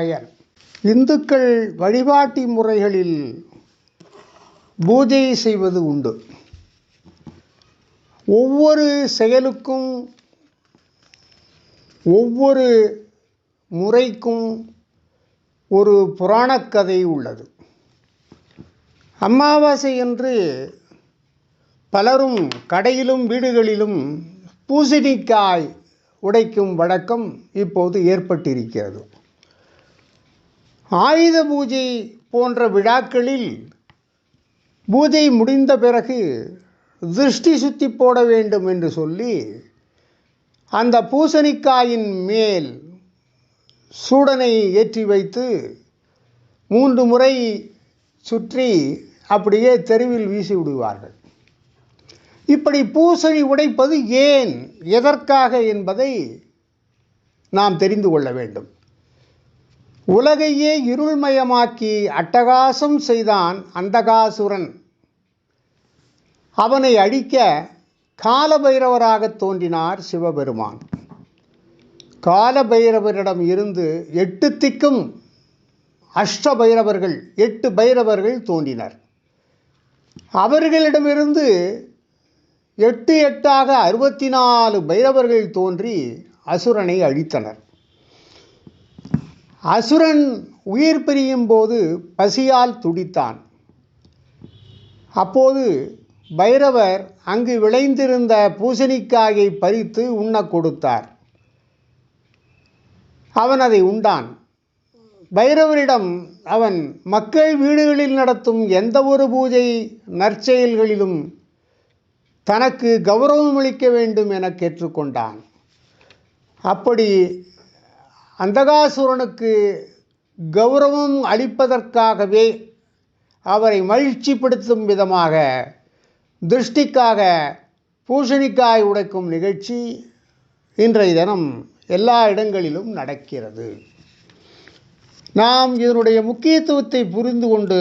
நமச்சிவாய இந்துக்கள் வழிபாட்டு முறைகளில் பூஜை செய்வது உண்டு. ஒவ்வொரு செயலுக்கும் ஒவ்வொரு முறைக்கும் ஒரு புராணக்கதை உள்ளது. அமாவாசை என்று பலரும் கடையிலும் வீடுகளிலும் பூசணிக்காய் உடைக்கும் வழக்கம் இப்போது ஏற்பட்டிருக்கிறது. ஆயுத பூஜை போன்ற விழாக்களில் பூஜை முடிந்த பிறகு திருஷ்டி சுத்தி போட வேண்டும் என்று சொல்லி அந்த பூசணிக்காயின் மேல் சூடனை ஏற்றி வைத்து மூன்று முறை சுற்றி அப்படியே தெருவில் வீசி விடுவார்கள். இப்படி பூசணி உடைப்பது ஏன் எதற்காக என்பதை நாம் தெரிந்து கொள்ள வேண்டும். உலகையே இருள்மயமாக்கி அட்டகாசம் செய்தான் அந்தகாசுரன். அவனை அழிக்க காலபைரவராக தோன்றினார் சிவபெருமான். காலபைரவரிடம் இருந்து எட்டு திக்கும் அஷ்ட பைரவர்கள் எட்டு பைரவர்கள் தோன்றினர். அவர்களிடமிருந்து எட்டு எட்டாக அறுபத்தி நாலு பைரவர்கள் தோன்றி அசுரனை அழித்தனர். அசுரன் உயிர் பிரியும் போது பசியால் துடித்தான். அப்போது பைரவர் அங்கு விளைந்திருந்த பூசணிக்காயை பறித்து உண்ண கொடுத்தார். அவன் அதை உண்டான். பைரவரிடம் அவன் மக்கள் வீடுகளில் நடத்தும் எந்த ஒரு பூஜை நற்செயல்களிலும் தனக்கு கௌரவம் அளிக்க வேண்டும் என கேட்டுக்கொண்டான். அப்படி அந்தகாசுரனுக்கு கௌரவம் அளிப்பதற்காகவே அவரை மகிழ்ச்சிப்படுத்தும் விதமாக திருஷ்டிக்காக பூசணிக்காய் உடைக்கும் நிகழ்ச்சி இன்றைய தினம் எல்லா இடங்களிலும் நடக்கிறது. நாம் இதனுடைய முக்கியத்துவத்தை புரிந்து கொண்டு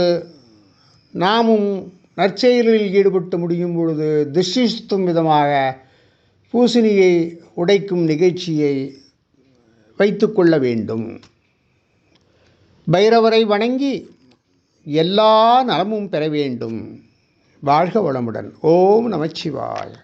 நாமும் நற்செயலில் ஈடுபட்டு முடியும் பொழுது திருஷ்டி சுத்தும் விதமாக பூசணியை உடைக்கும் நிகழ்ச்சியை வைத்துக்கொள்ள வேண்டும். பைரவரை வணங்கி எல்லா நலமும் பெற வேண்டும். வாழ்க வளமுடன். ஓம் நமச்சிவாய.